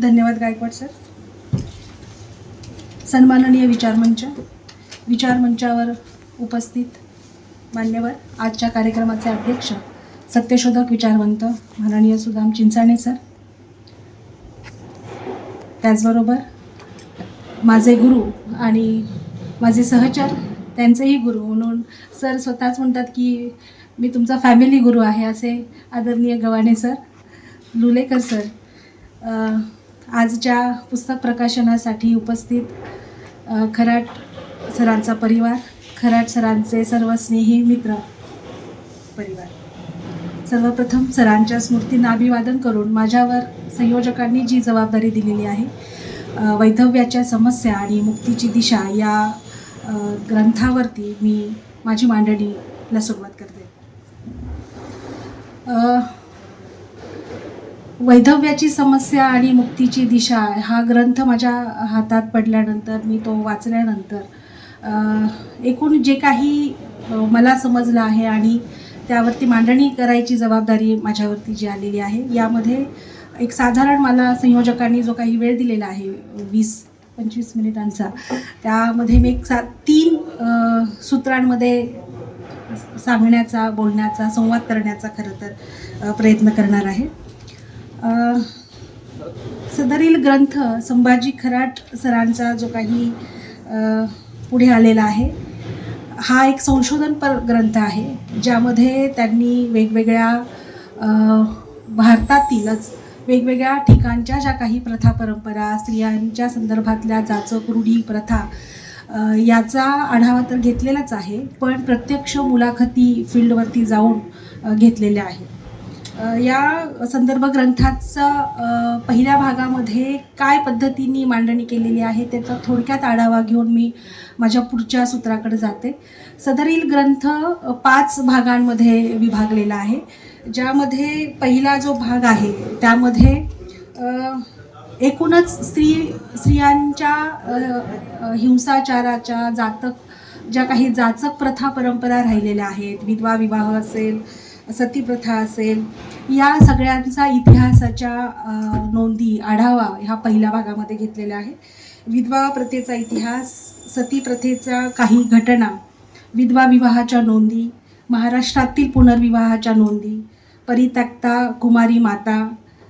धन्यवाद गायकवाड सर. सन्माननीय विचारमंच विचारमंचावर उपस्थित मान्यवर आजच्या कार्यक्रमाचे अध्यक्ष सत्यशोधक विचारवंत माननीय सुदाम चिंचाणे सर. त्याचबरोबर माझे गुरु आणि माझे सहचर त्यांचेही गुरु म्हणून सर स्वतःच म्हणतात की मी तुमचा फॅमिली गुरु आहे असे आदरणीय गवाणे सर लुलेकर सर. आजच्या पुस्तक प्रकाशनासाठी उपस्थित खराट सरांचा परिवार खराट सरांचे सर्व स्नेही मित्र परिवार. सर्वप्रथम सरांच्या स्मृतींना अभिवादन करून माझ्यावर संयोजकांनी जी जबाबदारी दिलेली आहे वैधव्याच्या समस्या आणि मुक्तीची दिशा या ग्रंथावरती मी माझी मांडणीला सुरुवात करते. वैधव्याची समस्या आणि मुक्तीची दिशा हा ग्रंथ माझ्या हातात पडल्यानंतर मी तो वाचल्यानंतर एकूण जे काही मला समजलं आहे आणि त्यावरती मांडणी करायची जबाबदारी माझ्यावरती जी आलेली आहे यामध्ये एक साधारण मला संयोजकांनी जो काही वेळ दिलेला आहे वीस पंचवीस मिनिटांचा त्यामध्ये मी एक सा तीन सूत्रांमध्ये सांगण्याचा बोलण्याचा संवाद करण्याचा खरं तर प्रयत्न करणार आहे. सदरील ग्रंथ संभाजी खराट सरांचा जो काही पुढे आलेला आहे हा एक संशोधनपर ग्रंथ आहे ज्यामध्ये त्यांनी वेगवेगळ्या भारतातीलच वेगवेगळ्या ठिकाणच्या ज्या काही प्रथा परंपरा स्त्रियांच्या संदर्भातल्या जाचक रूढी प्रथा याचा आढावा तर घेतलेलाच आहे पण प्रत्यक्ष मुलाखती फील्डवरती जाऊन घेतलेल्या आहेत. या संदर्भ ग्रंथाचा पहिल्या भागामध्ये काय पद्धतीने मांडणी केलेली आहे त्याचा थोडक्यात आढावा घेऊन मी माझ्या पुढच्या सूत्राकडे जाते. सदरील ग्रंथ पाच भागांमध्ये विभागलेला आहे. ज्यामध्ये पहिला जो भाग आहे त्यामध्ये एकूणच स्त्री स्त्रियांच्या हिंसाचाराच्या जातक ज्या काही जाचक प्रथा परंपरा राहिलेल्या आहेत विधवा विवाह असेल सती प्रथा असेल या सगळ्यांचा इतिहासाच्या नोंदी आढावा ह्या पहिल्या भागामध्ये घेतलेला आहे विधवा प्रथेचा इतिहास सती प्रथेच्या काही घटना विधवा विवाहाच्या नोंदी महाराष्ट्रातील पुनर्विवाहाच्या नोंदी परित्यक्ता कुमारी माता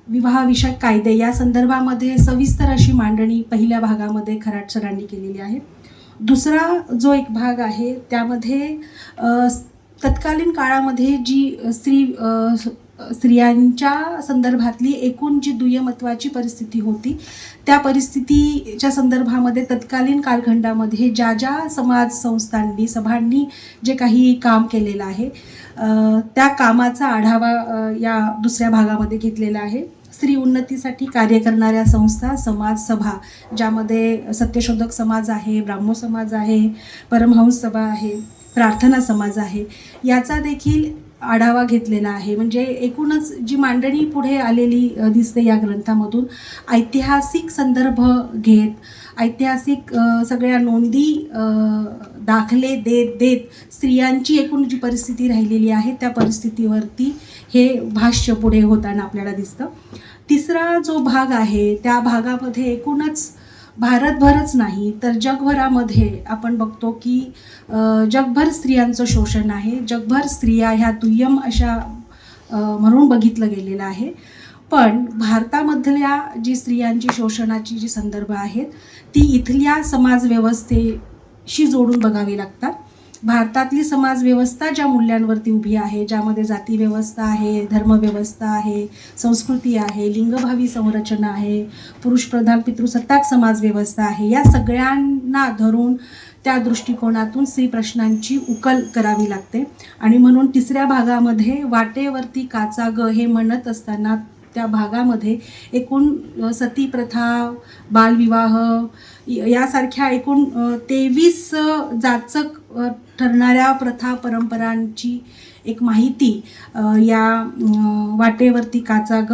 विवाहविषयक कायदे या संदर्भामध्ये सविस्तर अशी मांडणी पहिल्या भागामध्ये खराट सरांनी केलेली आहे. दुसरा जो एक भाग आहे त्यामध्ये तत्कालीन काळामध्ये जी स्त्री स्त्रियांच्या संदर्भातली एकूण जी दुय्यमत्वाची परिस्थिती होती त्या परिस्थितीच्या संदर्भामध्ये तत्कालीन कालखंडामध्ये ज्या ज्या समाज संस्थांनी सभांनी जे काही काम केलेलं आहे त्या कामाचा आढावा या दुसऱ्या भागामध्ये घेतलेला आहे. स्त्री उन्नतीसाठी कार्य करणाऱ्या संस्था समाज सभा ज्यामध्ये सत्यशोधक समाज आहे ब्राह्मो समाज आहे परमहंस सभा आहे प्रार्थना समाज आहे. याचा देखील आढावा घेतलेला आहे. म्हणजे एकूणच जी मांडणी पुढे आलेली दिसते या ग्रंथामधून ऐतिहासिक संदर्भ घेत ऐतिहासिक सगळ्या नोंदी दाखले देत देत स्त्रियांची एकूण जी परिस्थिती राहिलेली आहे त्या परिस्थितीवरती हे भाष्य पुढे होताना आपल्याला दिसतं. तिसरा जो भाग आहे त्या भागामध्ये एकूणच भारतभरच नाही तर जगभरामध्ये आपण बघतो की जगभर स्त्रियांचं शोषण आहे. जगभर स्त्रिया ह्या दुय्यम अशा म्हणून बघितलं गेलेलं आहे. पण भारतामधल्या जी स्त्रियांची शोषणाची जी संदर्भ आहेत ती इथल्या समाजव्यवस्थेशी जोडून बघावी लागतात. भारतातली समाजव्यवस्था ज्या मूल्यांवरती उभी आहे ज्यामध्ये जातीव्यवस्था आहे धर्मव्यवस्था आहे संस्कृती आहे लिंगभावी संरचना आहे पुरुषप्रधान पितृसत्ताक समाजव्यवस्था आहे या सगळ्यांना धरून त्या दृष्टिकोनातून स्त्री प्रश्नांची उकल करावी लागते. आणि म्हणून तिसऱ्या भागामध्ये वाटेवरती काचा ग हे म्हणत असताना त्या भागामध्ये एकूण सती प्रथा बालविवाह यासारख्या एकूण तेवीस जाचक ठरणाऱ्या प्रथा परंपरांची एक माहिती या वाटेवरती काचाग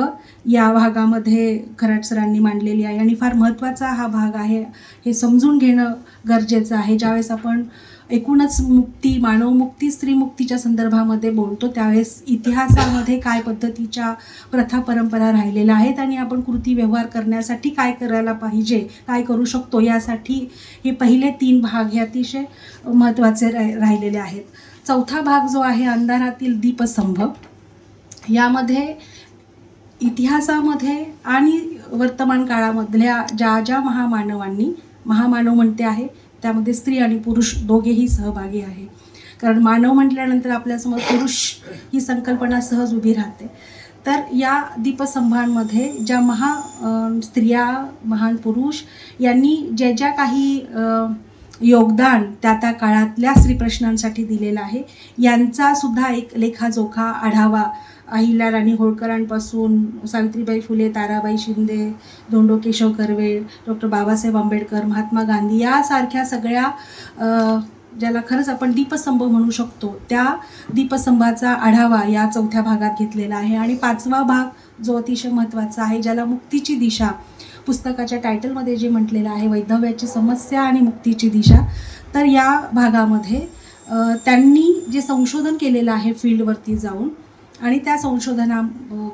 या भागामध्ये खराट सरांनी मांडलेली आहे. आणि फार महत्त्वाचा हा भाग आहे हे समजून घेणं गरजेचं आहे. ज्यावेळेस आपण एकूणच मुक्ती मानवमुक्ती स्त्रीमुक्तीच्या संदर्भामध्ये बोलतो. त्यावेळेस इतिहासामध्ये काय पद्धतीच्या प्रथा परंपरा राहिलेल्या आहेत आणि आपण कृती व्यवहार करण्यासाठी काय करायला पाहिजे काय करू शकतो यासाठी हे पहिले तीन भाग हे अतिशय महत्त्वाचे रा राहिलेले आहेत. चौथा भाग जो आहे अंधारातील दीपस्तंभ. यामध्ये इतिहासामध्ये आणि वर्तमान काळामधल्या ज्या ज्या महामानवांनी महामानव म्हणते आहे त्यामध्ये स्त्री आणि पुरुष दोघेही सहभागी आहे. कारण मानव म्हटल्यानंतर आपल्यासमोर पुरुष ही संकल्पना सहज उभी राहते. तर या दीपस्तंभांमध्ये ज्या महा स्त्रिया महान पुरुष यांनी ज्या ज्या काही योगदान त्या त्या काळातल्या स्त्रीप्रश्नांसाठी दिलेलं आहे यांचा सुद्धा एक लेखाजोखा आढावा अहिल्या राणी होळकरांपासून सावित्रीबाई फुले ताराबाई शिंदे धोंडो केशव कर्वे डॉक्टर बाबासाहेब आंबेडकर महात्मा गांधी यासारख्या सगळ्या ज्याला खरंच आपण दीपस्तंभ म्हणू शकतो त्या दीपस्तंभाचा आढावा या चौथ्या भागात घेतलेला आहे. आणि पाचवा भाग जो अतिशय महत्त्वाचा आहे ज्याला मुक्तीची दिशा पुस्तकाच्या टायटलमध्ये जे म्हटलेलं आहे वैधव्याची समस्या आणि मुक्तीची दिशा तर या भागामध्ये त्यांनी जे संशोधन केलेलं आहे फील्डवरती जाऊन आणि त्या संशोधना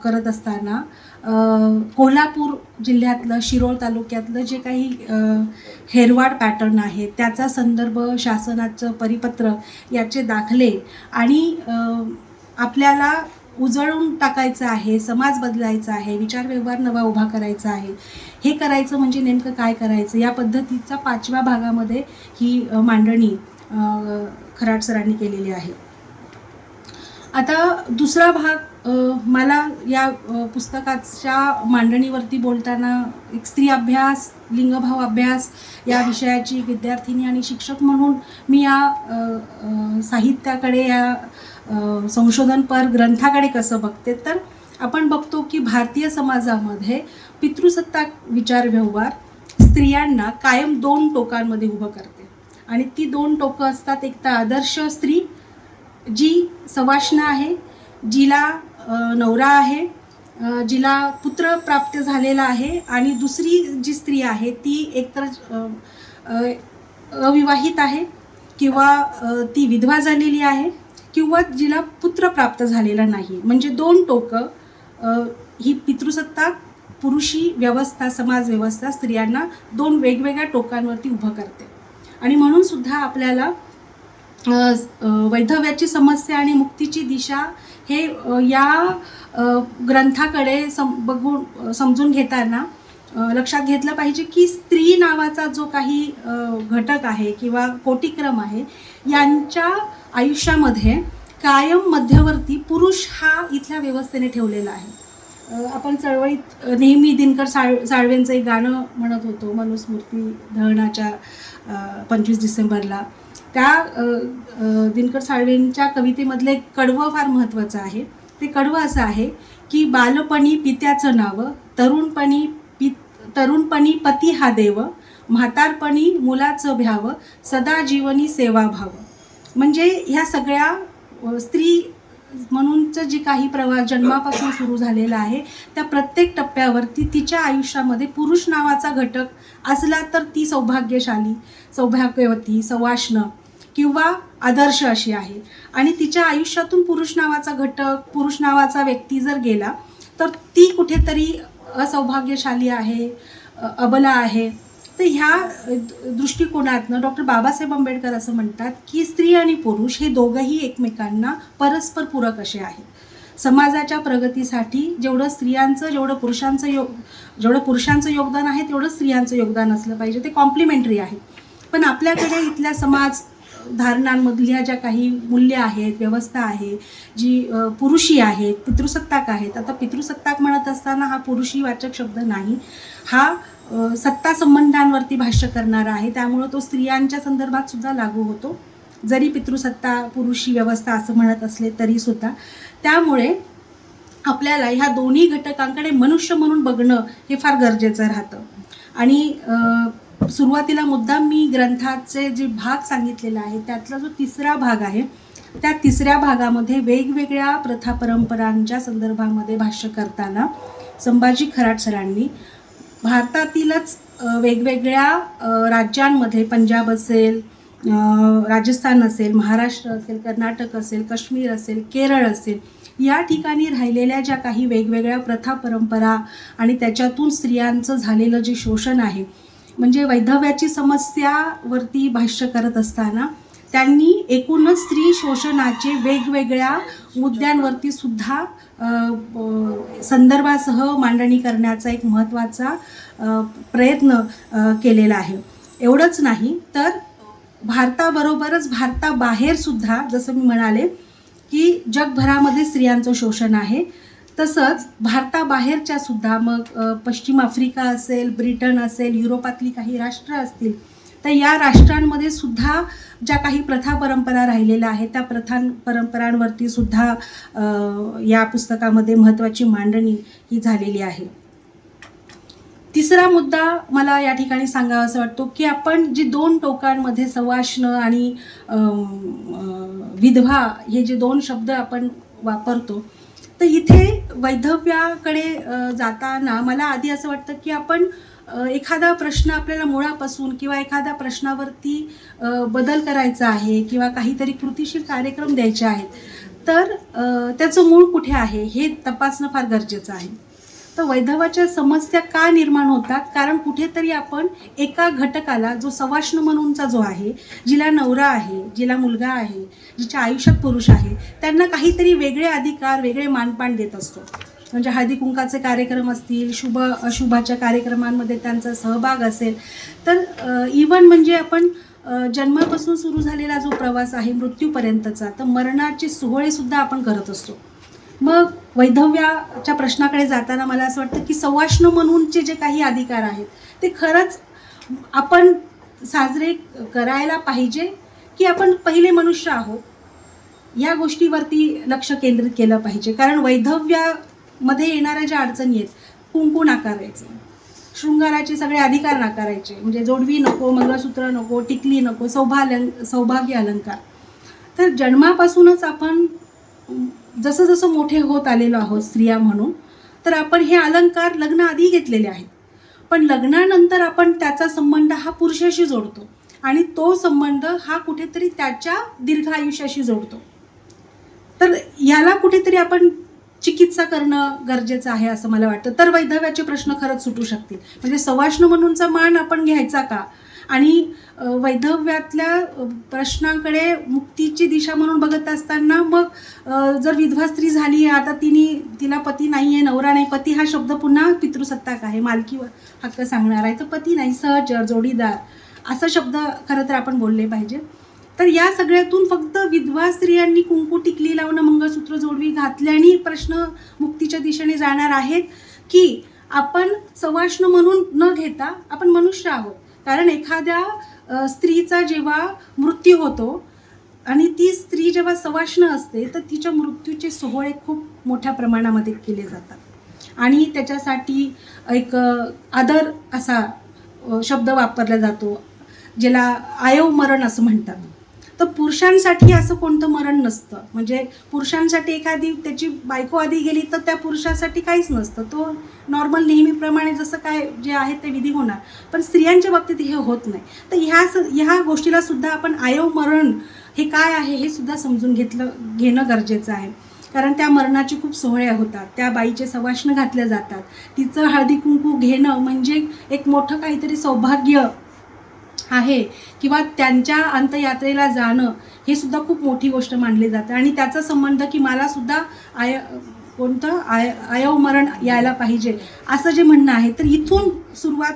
करत असताना कोल्हापूर जिल्ह्यातलं शिरोळ तालुक्यातलं जे काही हेरवाड पॅटर्न आहे त्याचा संदर्भ शासनाचं परिपत्र याचे दाखले आणि आपल्याला उजळून टाकायचं आहे समाज बदलायचा आहे विचार व्यवहार नवा उभा करायचा आहे हे करायचं म्हणजे नेमकं काय करायचं? या पद्धतीचा पाचव्या भागामध्ये ही मांडणी खराट सरांनी केलेली आहे. आता दुसरा भाग मला या पुस्तकाच्या मांडणीवरती बोलताना एक स्त्री अभ्यास लिंगभाव अभ्यास या विषयाची विद्यार्थिनी आणि शिक्षक म्हणून मी या साहित्याकडे या संशोधनपर ग्रंथाकडे कसं बघते तर आपण बघतो की भारतीय समाजामध्ये पितृसत्ताक विचार व्यवहार स्त्रियांना कायम दोन टोकांमध्ये उभं करते. आणि ती दोन टोकं असतात एक तर आदर्श स्त्री जी सवाष्ण आहे जिला नवरा आहे जिला पुत्र प्राप्त झालेला आहे आणि दुसरी जी स्त्री आहे ती एकतर अविवाहित आहे किंवा ती विधवा झालेली आहे किंवा जिला पुत्र प्राप्त झालेला नाही. म्हणजे दोन टोकं ही पितृसत्ता पुरुषी व्यवस्था समाज व्यवस्था स्त्रियांना दोन वेगवेगळ्या टोकांवरती उभं करते. आणि म्हणून सुद्धा आपल्याला वैधव्याची समस्या आणि मुक्तीची दिशा हे या ग्रंथाकडे सम बघून समजून घेताना लक्षात घेतलं पाहिजे की स्त्री नावाचा जो काही घटक आहे किंवा कोटिक्रम आहे यांच्या आयुष्यामध्ये कायम मध्यवर्ती पुरुष हा इथल्या व्यवस्थेने ठेवलेला आहे. आपण चळवळीत नेहमी दिनकर साळ साळवेंचं एक गाणं म्हणत होतो मनुस्मृती धरणाच्या पंचवीस डिसेंबरला. त्या दिनकर साळवेंच्या कवितेमधलं एक कडवं फार महत्त्वाचं आहे. ते कडवं असं आहे की बालपणी पित्याचं नावं तरुणपणी पि तरुणपणी पती हा देव म्हातारपणी मुलाचं भ्यावं सदा जीवनी सेवा भावं. म्हणजे ह्या सगळ्या स्त्री म्हणूनचं जी काही प्रवास जन्मापासून सुरू झालेला आहे त्या प्रत्येक टप्प्यावरती तिच्या आयुष्यामध्ये पुरुष नावाचा घटक असला तर ती सौभाग्यशाली सौभाग्यवती सवाष्ण किंवा आदर्श अशी आहे. आणि तिच्या आयुष्यातून पुरुष नावाचा घटक पुरुष नावाचा व्यक्ती जर गेला तर ती कुठेतरी असौभाग्यशाली आहे अबला आहे. तर ह्या दृष्टिकोनातनं डॉक्टर बाबासाहेब आंबेडकर असं म्हणतात की स्त्री आणि पुरुष हे दोघंही एकमेकांना परस्पर पूरक असे आहेत. समाजाच्या प्रगतीसाठी जेवढं स्त्रियांचं जेवढं पुरुषांचं योग जेवढं पुरुषांचं योगदान आहे तेवढं स्त्रियांचं योगदान असलं पाहिजे. ते कॉम्प्लिमेंटरी आहे पण आपल्याकडे इथल्या समाज धारणांमधल्या ज्या काही मूल्य आहेत व्यवस्था आहे जी पुरुषी आहेत पितृसत्ताक आहेत आता पितृसत्ताक म्हणत असताना हा पुरुषी वाचक शब्द नाही. हा सत्ता संबंधांवरती भाष्य करणारा आहे. त्यामुळं तो स्त्रियांच्या संदर्भात सुद्धा लागू होतो. जरी पितृसत्ता पुरुषी व्यवस्था असं म्हणत असले तरी सुद्धा. त्यामुळे आपल्याला ह्या दोन्ही घटकांकडे मनुष्य म्हणून बघणं हे फार गरजेचं राहतं. आणि सुरुवातीला मुद्दाम मी ग्रंथाचे जे भाग सांगितलेला आहे त्यातला जो तिसरा भाग आहे त्या तिसऱ्या भागामध्ये वेगवेगळ्या प्रथा परंपरांच्या संदर्भामध्ये भाष्य करताना संभाजी खराट सरांनी भारतातीलच वेगवेगळ्या राज्यांमध्ये पंजाब असेल राजस्थान असेल महाराष्ट्र असेल कर्नाटक असेल काश्मीर असेल केरळ असेल या ठिकाणी राहिलेल्या ज्या काही वेगवेगळ्या प्रथा परंपरा आणि त्याच्यातून स्त्रियांचं झालेलं जे शोषण आहे म्हणजे वैधव्याची समस्यावरती भाष्य करत असताना त्यांनी एकूणच स्त्री शोषणाचे वेगवेगळ्या मुद्द्यांवरती सुद्धा संदर्भासह मांडणी करण्याचा एक महत्त्वाचा प्रयत्न केलेला आहे. एवढंच नाही तर भारताबरोबरच भारताबाहेर सुद्धा जसं मी म्हणाले की जगभरामध्ये स्त्रियांचं शोषण आहे. तसंच भारताबाहेरच्या सुद्धा मग पश्चिम आफ्रिका असेल ब्रिटन असेल युरोपातली काही राष्ट्र असतील तर या राष्ट्रांमध्ये सुद्धा ज्या काही प्रथा परंपरा राहिलेल्या आहेत त्या प्रथा परंपरांवरती सुद्धा या पुस्तकामध्ये महत्त्वाची मांडणी ही झालेली आहे. तिसरा मुद्दा मला या ठिकाणी सांगावा असं वाटतो की आपण जी दोन टोकांमध्ये सवाष्ण आणि विधवा हे जे दोन शब्द आपण वापरतो तर इथे वैधव्याकडे जाताना मला आधी असं वाटतं की आपण एखादा प्रश्न आपल्याला मुळापासून किंवा एखाद्या प्रश्नावरती बदल करायचा आहे किंवा काहीतरी कृतीशील कार्यक्रम द्यायचे आहेत तर त्याचं मूळ कुठे आहे हे तपासणं फार गरजेचं आहे. तर वैधवाच्या समस्या का निर्माण होतात? कारण कुठेतरी आपण एका घटकाला जो सवाष्ण म्हणूनचा जो आहे जिला नवरा आहे जिला मुलगा आहे जिच्या आयुष्यात पुरुष आहे त्यांना काहीतरी वेगळे अधिकार वेगळे मानपान देत असतो. म्हणजे हळदी कुंकाचे कार्यक्रम असतील शुभ अशुभाच्या कार्यक्रमांमध्ये त्यांचा सहभाग असेल तर इवन म्हणजे आपण जन्मापासून सुरू झालेला जो प्रवास आहे मृत्यूपर्यंतचा तर मरणाचे सोहळेसुद्धा आपण करत असतो. मग वैधव्याच्या प्रश्नाकडे जाताना मला असं वाटतं की सवाष्ण म्हणूनचे जे काही अधिकार आहेत ते खरंच आपण साजरे करायला पाहिजे की आपण पहिले मनुष्य आहोत? या गोष्टीवरती लक्ष केंद्रित केलं पाहिजे. कारण वैधव्यामध्ये येणाऱ्या ज्या अडचणी आहेत कुंकू नाकारायचं शृंगाराचे सगळे अधिकार नाकारायचे. म्हणजे जोडवी नको मंगळसूत्र नको टिकली नको सौभाग्य सौभाग्य अलंकार. तर जन्मापासूनच आपण जसं जसं मोठे होत आलेलो आहोत स्त्रिया म्हणून तर आपण हे अलंकार लग्न आधी घेतलेले आहेत. पण लग्नानंतर आपण त्याचा संबंध हा पुरुषाशी जोडतो आणि तो संबंध हा कुठेतरी त्याच्या दीर्घ आयुष्याशी जोडतो. तर याला कुठेतरी आपण चिकित्सा करणं गरजेचं आहे असं मला वाटतं. तर वैधव्याचे प्रश्न खरंच सुटू शकतील. म्हणजे सवाष्ण म्हणूनचा मान आपण घ्यायचा का? आणि वैधव्यातल्या प्रश्नाकडे प्रश्नांकडे मुक्तीची दिशा म्हणून बघत असताना मग जर विधवा स्त्री झाली आहे आता तिने तिला पती नाही आहे नवरा नाही पती हा शब्द पुन्हा पितृसत्ताक आहे मालकी हक्क सांगणार आहे. तर पती नाही सहचर जोडीदार असा शब्द खरं तर आपण बोलले पाहिजे. तर या सगळ्यातून फक्त विधवा स्त्रियांनी कुंकू टिकली लावणं मंगळसूत्र जोडवी घातल्याने प्रश्न मुक्तीच्या दिशेने जाणार आहेत की आपण सवाष्ण म्हणून न घेता आपण मनुष्य आहोत. कारण एखाद्या स्त्रीचा जेव्हा मृत्यू होतो आणि ती स्त्री जेव्हा सवाष्ण असते तर तिच्या मृत्यूचे सोहळे खूप मोठ्या प्रमाणामध्ये केले जातात. आणि त्याच्यासाठी एक आदर असा शब्द वापरला जातो ज्याला आयव मरण असं म्हणतात. तर पुरुषांसाठी असं कोणतं मरण नसतं. म्हणजे पुरुषांसाठी एखादी त्याची बायको आधी गेली तर त्या पुरुषासाठी काहीच नसतं. तो नॉर्मल नेहमीप्रमाणे जसं काय जे आहे ते विधी होणार. पण स्त्रियांच्या बाबतीत हे होत नाही. तर ह्या स ह्या गोष्टीला सुद्धा आपण आयव मरण हे काय आहे हे सुद्धा समजून घेतलं घेणं गरजेचं आहे. कारण त्या मरणाची खूप सोहळ्या होतात. त्या बाईचे सवाष्ण घातल्या जातात. तिचं हळदी कुंकू घेणं म्हणजे एक मोठं काहीतरी सौभाग्य आहे किंवा त्यांच्या अंतयात्रेला जाणं हे सुद्धा खूप मोठी गोष्ट मानली जाते. आणि त्याचा संबंध की मला सुद्धा आय कोणतं? आय आयवमरण यायला पाहिजे असं जे म्हणणं आहे. तर इथून सुरुवात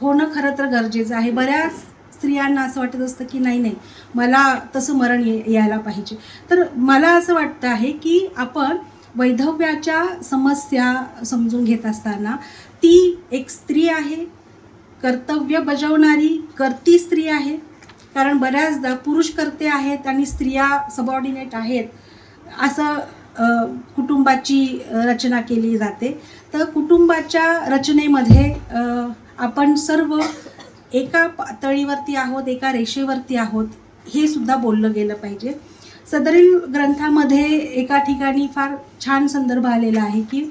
होणं खरं तर गरजेचं आहे. बऱ्याच स्त्रियांना असं वाटत असतं की नाही नाही मला तसं मरण ये यायला पाहिजे. तर मला असं वाटतं आहे की आपण वैधव्याच्या समस्या समजून घेत असताना ती एक स्त्री आहे कर्तव्य बजावणारी करती स्त्री आहे. कारण बऱ्याचदा पुरुष करते आहेत आणि स्त्रिया सबऑर्डिनेट आहेत. असं कुटुंबाची रचना केली जाते. तर कुटुंबाच्या रचनेमध्ये आपण सर्व एका पातळीवरती आहोत एका रेषेवरती आहोत हे सुद्धा बोललं गेलं पाहिजे. सदरील ग्रंथामध्ये एका ठिकाणी फार छान संदर्भ आलेला आहे की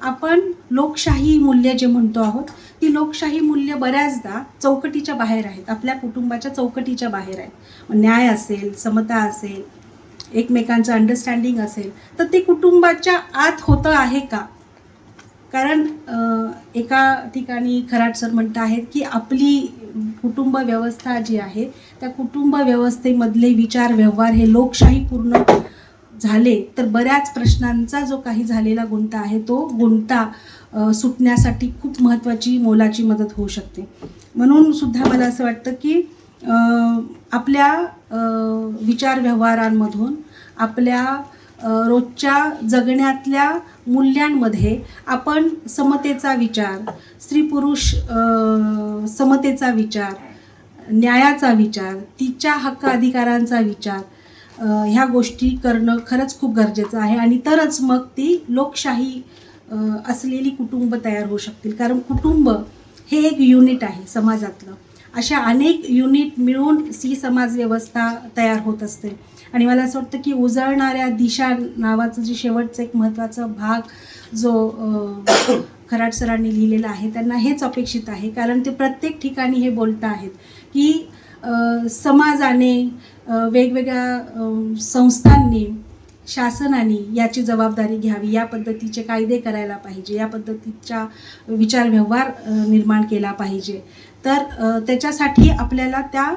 आपण लोकशाही मूल्य जे म्हणतो आहोत ती लोकशाही मूल्य बऱ्याचदा चौकटीच्या बाहेर आहेत. आपल्या कुटुंबाच्या चौकटीच्या बाहेर आहेत. न्याय असेल समता असेल एकमेकांचं अंडरस्टँडिंग असेल तर ते कुटुंबाच्या आत होतं आहे का? कारण एका ठिकाणी खराट सर म्हणत आहेत की आपली कुटुंब व्यवस्था जी आहे त्या कुटुंब व्यवस्थेमधले विचार व्यवहार हे लोकशाही पूर्ण झाले तर बऱ्याच प्रश्नांचा जो काही झालेला गुंता आहे तो गुंता सुटण्यासाठी खूप महत्त्वाची मोलाची मदत होऊ शकते. म्हणून सुद्धा मला असं वाटतं की आपल्या विचार व्यवहारांमधून आपल्या रोजच्या जगण्यातल्या मूल्यांमध्ये आपण समतेचा विचार स्त्री पुरुष समतेचा विचार न्यायाचा विचार तिच्या हक्क अधिकारांचा विचार ह्या गोष्टी करणं खरंच खूप गरजेचं आहे. आणि तरच मग ती लोकशाही असलेली कुटुंब तयार होऊ शकतील. कारण कुटुंब हे एक युनिट आहे समाजातलं. अशा अनेक युनिट मिळून ही समाज व्यवस्था तयार होत असते. आणि मला असं वाटतं की उजळणाऱ्या दिशा नावाचं जे शेवटचं एक महत्त्वाचा भाग जो खराट सरांनी लिहिलेला आहे त्यांना हेच अपेक्षित आहे. कारण ते प्रत्येक ठिकाणी हे बोलत आहेत की समाजाने वेगवेगळ्या संस्थांनी शासनाने याची जबाबदारी घ्यावी. या पद्धतीचे कायदे करायला पाहिजे. या पद्धतीच्या विचार व्यवहार निर्माण केला पाहिजे. तर त्याच्यासाठी आपल्याला त्या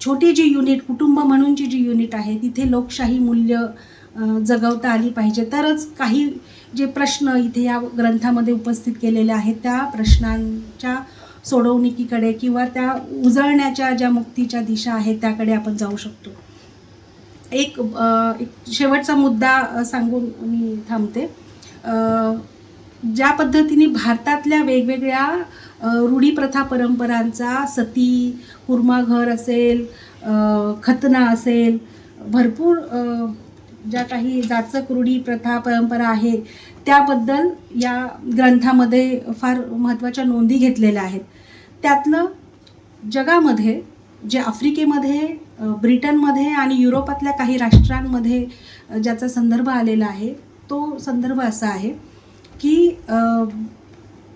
छोटी जी युनिट कुटुंब म्हणूनची जी युनिट आहे तिथे लोकशाही मूल्य जगवता आली पाहिजे. तरच काही जे प्रश्न इथे या ग्रंथामध्ये उपस्थित केलेले आहेत त्या प्रश्नांच्या सोडवणुकीकडे किंवा त्या उजळण्याच्या ज्या मुक्तीच्या दिशा आहेत त्याकडे आपण जाऊ शकतो. एक एक शेवटचा मुद्दा सांगून मी थांबते. ज्या पद्धतीने भारतातल्या वेगवेगळ्या रूढी प्रथा परंपरांचा सती कुर्माघर असेल खतना असेल भरपूर ज्या काही जाचक रूढी प्रथा परंपरा आहे त्याबद्दल या ग्रंथामध्ये फार महत्त्वाच्या नोंदी घेतलेल्या आहेत. त्यातलं जगामध्ये जे आफ्रिकेमध्ये ब्रिटनमध्ये आणि युरोपातल्या काही राष्ट्रांमध्ये ज्याचा संदर्भ आलेला आहे तो संदर्भ असा आहे की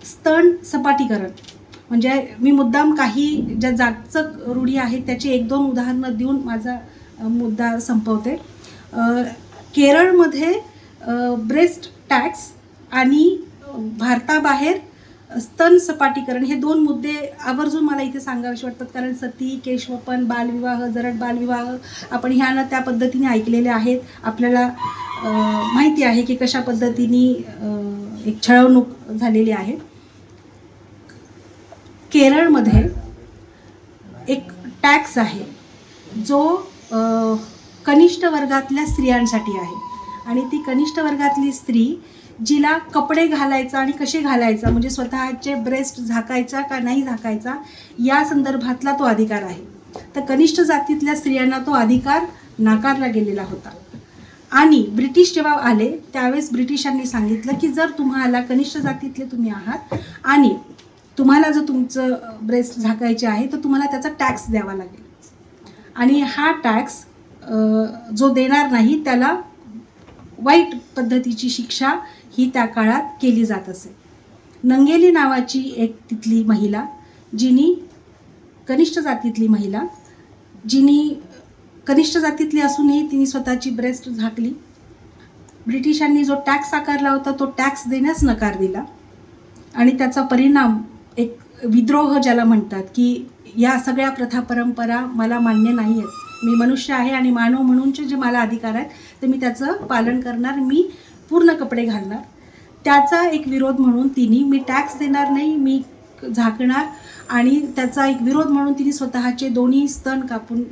स्तन सपाटीकरण. म्हणजे मी मुद्दाम काही ज्या जागचक रूढी आहेत त्याची एक दोन उदाहरणं देऊन माझा मुद्दा संपवते. केरळमध्ये ब्रेस्ट टॅक्स आणि भारताबाहेर स्तन सपाटीकरण हे दोन मुद्दे आवर्जून मला इथे सांगावेसे वाटतात. कारण सती केशवपन बालविवाह जरट बालविवाह आपण ह्या ना त्या पद्धतीने ऐकलेले आहेत. आपल्याला माहिती आहे की कशा पद्धतीने एक छळवणूक झालेली आहे. केरळमध्ये एक टॅक्स आहे. जो कनिष्ठ वर्गातल्या स्त्रियांसाठी आहे. आणि ती कनिष्ठ वर्गातली स्त्री जिला कपडे घालायचा आणि कसे घालायचा म्हणजे स्वतःचे ब्रेस्ट झाकायचा का नाही झाकायचा या संदर्भातला तो अधिकार आहे. तर कनिष्ठ जातीतल्या स्त्रियांना तो अधिकार नाकारला गेलेला होता. आणि ब्रिटिश जेव्हा आले त्यावेळेस ब्रिटिशांनी सांगितलं की जर तुम्हाला कनिष्ठ जातीतले तुम्ही आहात आणि तुम्हाला जर तुमचं ब्रेस्ट झाकायचे आहे तर तुम्हाला त्याचा टॅक्स द्यावा लागेल. आणि हा टॅक्स जो देणार नाही त्याला वाईट पद्धतीची शिक्षा ही त्या काळात केली जात असे. नंगेली नावाची एक तिथली महिला जिनी कनिष्ठ जातीतली महिला जिनी कनिष्ठ जातीतली असूनही तिने स्वतःची ब्रेस्ट झाकली. ब्रिटिशांनी जो टॅक्स आकारला होता तो टॅक्स देण्यास नकार दिला. आणि त्याचा परिणाम एक विद्रोह ज्याला म्हणतात की या सगळ्या प्रथा परंपरा मला मान्य नाही आहेत मी मनुष्य आहे आणि मानव म्हणूनचे जे मला अधिकार आहेत ते मी त्याचं पालन करणार. मी पूर्ण कपडे घालणार. त्याचा एक विरोध म्हणून तिने मी टॅक्स देणार नाही मी झाकणार आणि त्याचा एक विरोध म्हणून तिने स्वतःचे दोन्ही स्तन कापून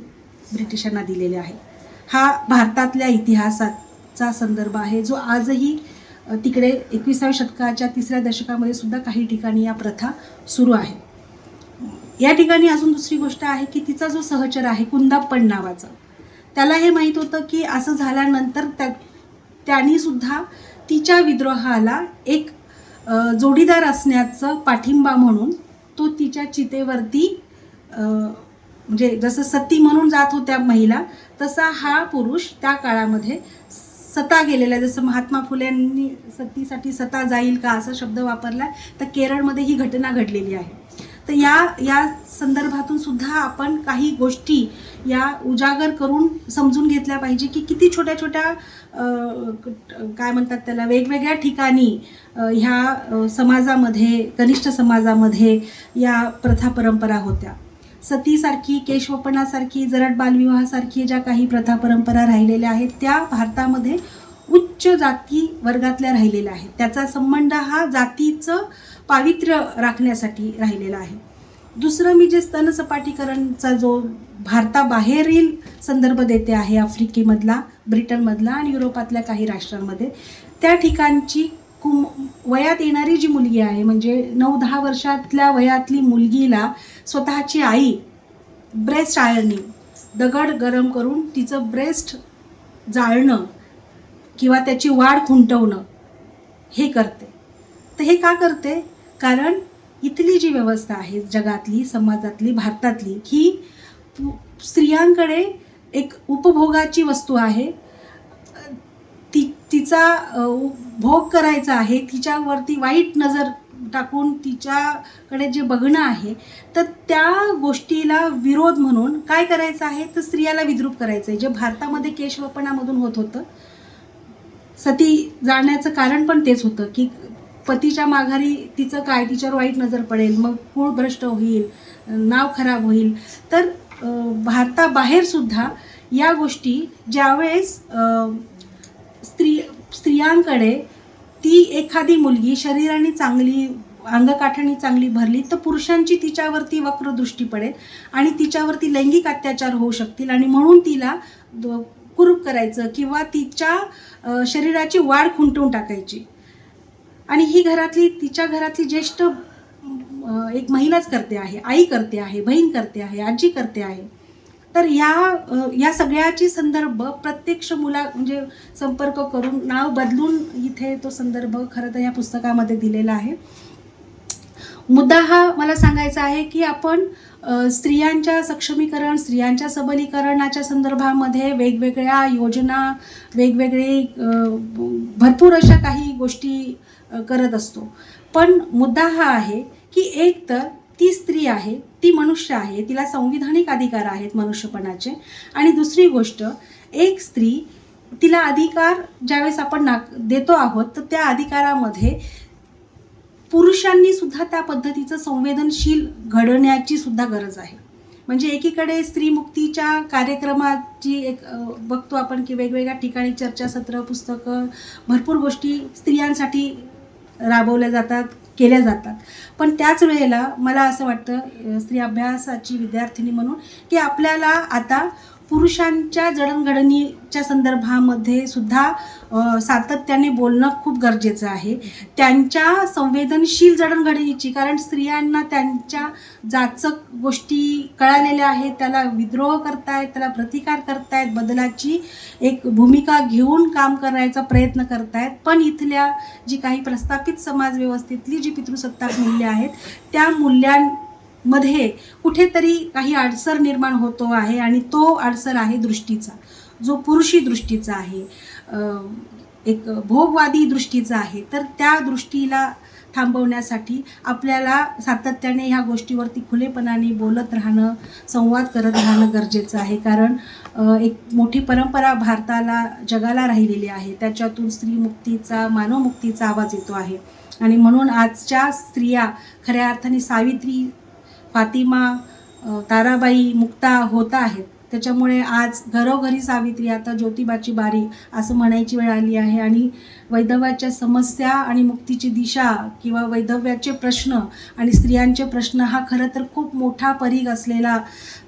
ब्रिटिशांना दिलेले आहे. हा भारतातल्या इतिहासाचा संदर्भ आहे जो आजही तिकडे एकविसाव्या शतकाच्या तिसऱ्या दशकामध्ये सुद्धा काही ठिकाणी या प्रथा सुरू आहे. या ठिकाणी अजून दुसरी गोष्ट आहे की तिचा जो सहचर आहे कुंदाप्पण नावाचा त्याला हे माहीत होतं की असं झाल्यानंतर त्या त्यांनी सुद्धा तिच्या विद्रोहाला एक जोडीदार असण्याचं पाठिंबा म्हणून तो तिच्या चितेवरती म्हणजे जसं सती म्हणून जात होत्या महिला तसा हा पुरुष त्या काळामध्ये सता गेलेला आहे जसं महात्मा फुलेंनी सतीसाठी सता जाईल का असा शब्द वापरला तर केरळमध्ये ही घटना घडलेली आहे. तर या या संदर्भातून सुद्धा आपण काही गोष्टी या उजागर करून समजून घेतल्या पाहिजे की किती छोट्या छोट्या काय म्हणतात त्याला वेगवेगळ्या ठिकाणी ह्या समाजामध्ये कनिष्ठ समाजामध्ये या प्रथा परंपरा होत्या. सतीसारखी केशवपणासारखी जरट बालविवाहासारखी ज्या काही प्रथा परंपरा राहिलेल्या आहेत त्या भारतामध्ये उच्च जाती वर्गातल्या राहिलेल्या आहेत. त्याचा संबंध हा जातीचं पावित्र्य राखण्यासाठी राहिलेला आहे. दुसरं मी जे स्तनसपाटीकरणचा जो भारताबाहेरील संदर्भ देते आहे आफ्रिकेमधला ब्रिटनमधला आणि युरोपातल्या काही राष्ट्रांमध्ये त्या ठिकाणची कुम वयात येणारी जी मुलगी आहे म्हणजे नऊ दहा वर्षातल्या वयातली मुलगीला स्वतःची आई ब्रेस्ट आयर्निंग दगड गरम करून तिचं ब्रेस्ट जाळणं किंवा त्याची वाढ खुंटवणं हे करते. तर हे का करते? कारण इथली जी व्यवस्था आहे जगातली समाजातली भारतातली ही पु- स्त्रियांकडे एक उपभोगाची वस्तू आहे. ती तिचा भोग करायचा आहे तिच्यावरती वाईट नजर टाकून तिच्याकडे जे बघणं आहे तर त्या गोष्टीला विरोध म्हणून काय करायचं आहे तर स्त्रियाला विद्रूप करायचं आहे. जे भारतामध्ये केशवपणामधून होत होतं सती जाण्याचं कारण पण तेच होतं की पतीच्या माघारी तिचं काय तिच्यावर वाईट नजर पडेल मग कुळ भ्रष्ट होईल नाव खराब होईल. तर भारताबाहेरसुद्धा भारताबाहेर सुद्धा या गोष्टी ज्यावेळेस स्त्री स्त्रियांकडे ती एखादी मुलगी शरीराने चांगली अंगकाठणी चांगली भरली तर पुरुषांची तिच्यावरती वक्रदृष्टी पडेल आणि तिच्यावरती लैंगिक अत्याचार होऊ शकतील आणि म्हणून तिला कुरूप करायचं किंवा तिच्या शरीराची वाढ खुंटून टाकायची. आणि ही घरातली तिच्या घरातली ज्येष्ठ एक महिलाच करते आहे आई करते आहे बहीण करते आहे आजी करते आहे. तर या या सगळ्याची संदर्भ प्रत्यक्ष मुला म्हणजे संपर्क करून नाव बदलून इथे तो संदर्भ खरं तर या पुस्तकामध्ये दिलेला आहे. मुद्दा हा मला सांगायचा आहे की आपण स्त्रियांच्या सक्षमीकरण स्त्रियांच्या सबलीकरणाच्या संदर्भामध्ये वेगवेगळ्या योजना वेगवेगळे भरपूर अशा काही गोष्टी करत असतो. पण मुद्दा हा आहे की एक तर ती स्त्री आहे ती मनुष्य आहे तिला संविधानिक अधिकार आहेत मनुष्यपणाचे. आणि दुसरी गोष्ट एक स्त्री तिला अधिकार ज्यावेळेस आपण नाक देतो आहोत तर त्या अधिकारामध्ये पुरुषांनी सुद्धा त्या पद्धतीचं संवेदनशील घडण्याची सुद्धा गरज आहे. म्हणजे एकीकडे स्त्री मुक्तीच्या कार्यक्रमाची एक बघतो आपण की वेगवेगळ्या ठिकाणी चर्चासत्र पुस्तकं भरपूर गोष्टी स्त्रियांसाठी राबवल्या जातात केल्या जातात. पण त्याच वेळेला मला असं वाटतं स्त्री अभ्यासाची विद्यार्थिनी म्हणून की आपल्याला आता पुरुषांच्या जडणघडणीच्या संदर्भामध्ये सुद्धा सातत्याने बोलणं खूप गरजेचं आहे. त्यांच्या संवेदनशील जडणघडणीची कारण स्त्रियांना त्यांच्या जाचक गोष्टी कळालेल्या आहेत त्याला विद्रोह करतायत त्याला प्रतिकार करतायत बदलाची एक भूमिका घेऊन काम करायचा प्रयत्न करतायत. पण इथल्या जी काही प्रस्थापित समाज व्यवस्थेतली जी पितृसत्ताक मूल्य आहेत त्या मूल्यां मध्ये कुठेतरी काही अडसर निर्माण होतो आहे आणि तो अडसर आहे दृष्टीचा. जो पुरुषी दृष्टीचा आहे एक भोगवादी दृष्टीचा आहे तर त्या दृष्टीला थांबवण्यासाठी आपल्याला सातत्याने ह्या गोष्टीवरती खुलेपणाने बोलत राहणं संवाद करत राहणं गरजेचं आहे. कारण एक मोठी परंपरा भारताला जगाला राहिलेली आहे. त्याच्यातून स्त्रीमुक्तीचा मानवमुक्तीचा आवाज येतो आहे. आणि म्हणून आजच्या स्त्रिया खऱ्या अर्थाने सावित्री फातिमा ताराबाई मुक्ता होत आहेत. त्याच्यामुळे आज घरोघरी सावित्री आता ज्योतिबाची बारी असं म्हणायची वेळ आली आहे. आणि वैधव्याच्या समस्या आणि मुक्तीची दिशा किंवा वैधव्याचे प्रश्न आणि स्त्रियांचे प्रश्न हा खरं तर खूप मोठा परीघ असलेला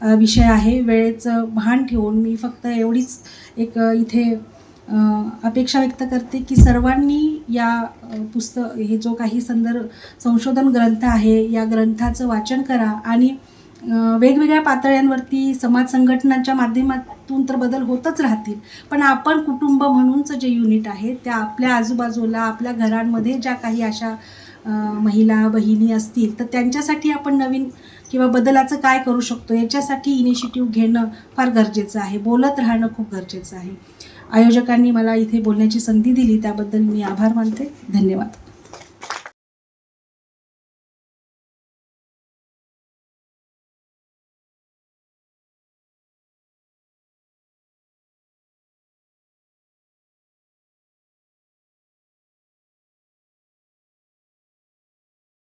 विषय आहे. वेळेचं भान ठेवून मी फक्त एवढीच एक इथे अपेक्षा व्यक्त करते की सर्वांनी या पुस्तक हे जो काही संदर्भ संशोधन ग्रंथ आहे या ग्रंथाचं वाचन करा आणि वेगवेगळ्या पातळ्यांवरती समाज संघटनांच्या माध्यमातून तर बदल होतच राहतील. पण आपण कुटुंब म्हणूनचं जे युनिट आहे त्या आपल्या आजूबाजूला आपल्या घरांमध्ये ज्या काही अशा महिला बहिणी असतील तर त्यांच्यासाठी आपण नवीन किंवा बदलाचं काय करू शकतो याच्यासाठी इनिशिएटिव्ह घेणं फार गरजेचं आहे. बोलत राहणं खूप गरजेचं आहे. आयोजकांनी मला इथे बोलण्याची संधी दिली त्याबद्दल मी आभार मानते. धन्यवाद.